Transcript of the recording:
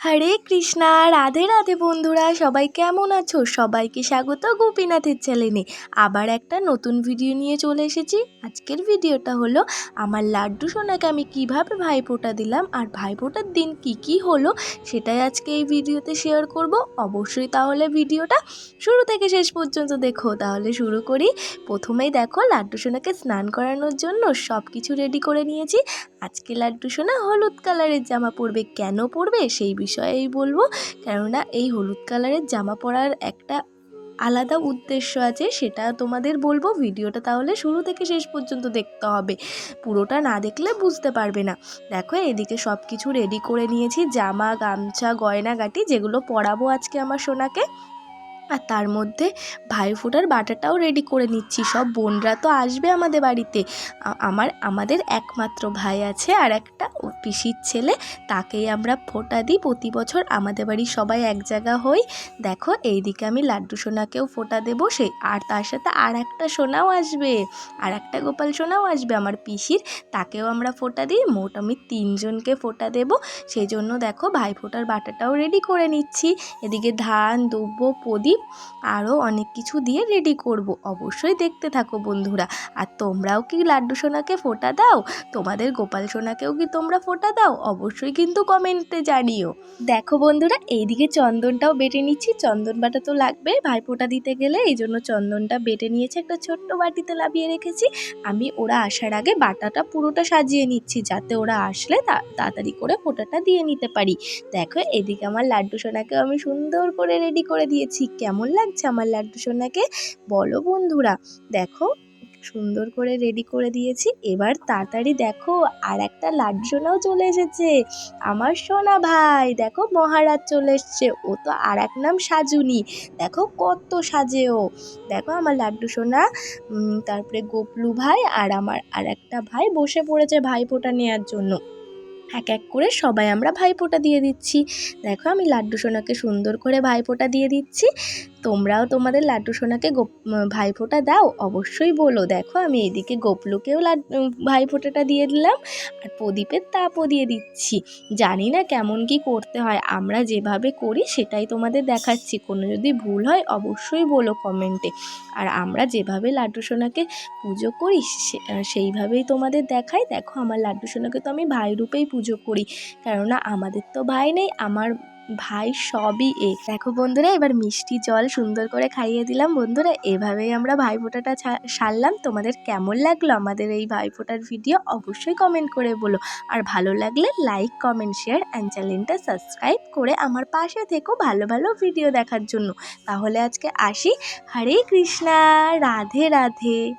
হরে কৃষ্ণা, রাধে রাধে বন্ধুরা, সবাই কেমন আছো? সবাইকে স্বাগত গোপীনাথের চ্যানেলে। আবার একটা নতুন ভিডিও নিয়ে চলে এসেছি। আজকের ভিডিওটা হলো, আমার লাড্ডু সোনাকে আমি কীভাবে ভাইফোঁটা দিলাম আর ভাইফোঁটার দিন কি কি হলো সেটাই আজকে এই ভিডিওতে শেয়ার করব। অবশ্যই তাহলে ভিডিওটা শুরু থেকে শেষ পর্যন্ত দেখো। তাহলে শুরু করি। প্রথমেই দেখো, লাড্ডু সোনাকে স্নান করানোর জন্য সব কিছু রেডি করে নিয়েছি। আজকে লাড্ডু সোনা হলুদ কালারের জামা পরবে। কেন পরবে? সেই বিষয়েই বলব। কেননা এই হলুদ কালারের জামা পরার একটা আলাদা উদ্দেশ্য আছে, সেটা তোমাদের বলব। ভিডিওটা তাহলে শুরু থেকে শেষ পর্যন্ত দেখতে হবে। পুরোটা না দেখলে বুঝতে পারবে না। দেখো, এদিকে সব কিছু রেডি করে নিয়েছি। জামা, গামছা, গয়নাগাটি যেগুলো পরাবো আজকে আমার সোনাকে। আর তার মধ্যে ভাইফোঁটার বাটাটাও রেডি করে নিচ্ছি। সব বোনরা তো আসবে আমাদের বাড়িতে। আমার, আমাদের একমাত্র ভাই আছে আর একটা পিসির ছেলে, তাকেই আমরা ফোঁটা দিই। প্রতি বছর আমাদের বাড়ির সবাই এক জায়গা হই। দেখো, এইদিকে আমি লাড্ডু সোনাকেও ফোঁটা দেবো সে আর তার সাথে আর একটা সোনাও আসবে। আর একটা গোপাল সোনাও আসবে আমার পিসির, তাকেও আমরা ফোঁটা দিই। মোট আমি তিনজনকে ফোঁটা দেবো। সেই জন্য দেখো ভাইফোঁটার বাটাটাও রেডি করে নিচ্ছি। এদিকে ধান, দুব্ব, প্রদীপ আরও অনেক কিছু দিয়ে রেডি করব। অবশ্যই দেখতে থাকো বন্ধুরা। আর তোমরাও কি লাড্ডু সোনাকে ফোঁটা দাও? তোমাদের গোপাল সোনাকেও কি তোমরা ফোঁটা দাও? অবশ্যই কিন্তু কমেন্টে জানিও। দেখো বন্ধুরা, এইদিকে চন্দনটাও বেটে নিচ্ছি। চন্দন বাটা তো লাগবে। ভাইফোঁটা দিতে গেলে এই জন্য চন্দনটা বেটে নিয়েছে, একটা ছোট্ট বাটিতে লাভিয়ে রেখেছি। আমি ওরা আসার আগে বাটাটা পুরোটা সাজিয়ে নিচ্ছি, যাতে ওরা আসলে তাড়াতাড়ি করে ফোঁটাটা দিয়ে নিতে পারি। দেখো, এদিকে আমার লাড্ডু সোনাকেও আমি সুন্দর করে রেডি করে দিয়েছি। কেমন লাগছে আমার লাড্ডু সোনাকে? বলো বন্ধুরা। দেখো, সুন্দর করে রেডি করে দিয়েছি। এবার তাড়াতাড়ি দেখো, আর একটা লাড্ডু সোনাও চলে এসেছে। আমার সোনা ভাই, দেখো মহারাজ চলে এসছে। ও তো আর এক নাম সাজুনি। দেখো কত সাজে ও। দেখো আমার লাড্ডু সোনা তারপরে গোপলু ভাই আর আমার আর একটা ভাই বসে পড়েছে ভাইফোঁটা নেওয়ার জন্য। এক এক করে সবাই আমরা ভাইফোঁটা দিয়ে দিচ্ছি। দেখো আমি লাড্ডু সোনাকে সুন্দর করে ভাইফোঁটা দিয়ে দিচ্ছি। তোমরাও তোমাদের লাড্ডু সোনাকে গোপ ভাইফোঁটা দাও, অবশ্যই বলো। দেখো, আমি এদিকে গোপলুকেও লাড্ডু ভাইফোঁটাটা দিয়ে দিলাম, আর প্রদীপের তাপও দিয়ে দিচ্ছি। জানি না কেমন কি করতে হয়, আমরা যেভাবে করি সেটাই তোমাদের দেখাচ্ছি। কোনো যদি ভুল হয়, অবশ্যই বলো কমেন্টে। আর আমরা যেভাবে লাড্ডু সোনাকে পুজো করি সেইভাবেই তোমাদের দেখাই। দেখো, আমার লাড্ডু সোনাকে তো আমি ভাই রূপেই পুজো করি। কেননা, আমাদের তো ভাই নেই, আমার ভাই সবই এ। দেখো বন্ধুরা, এবার মিষ্টি জল সুন্দর করে খাইয়ে দিলাম। বন্ধুরা, এভাবেই আমরা ভাইফোঁটাটা সারলাম। তোমাদের কেমন লাগল আমাদের এই ভাইফোঁটার ভিডিও অবশ্যই কমেন্ট করে বলো। আর ভালো লাগলে লাইক কমেন্ট শেয়ার অ্যান্ড চ্যানেলটা সাবস্ক্রাইব করে আমার পাশে থেকো ভালো ভালো ভিডিও দেখার জন্য। তাহলে আজকে আসি। হরে কৃষ্ণা, রাধে রাধে।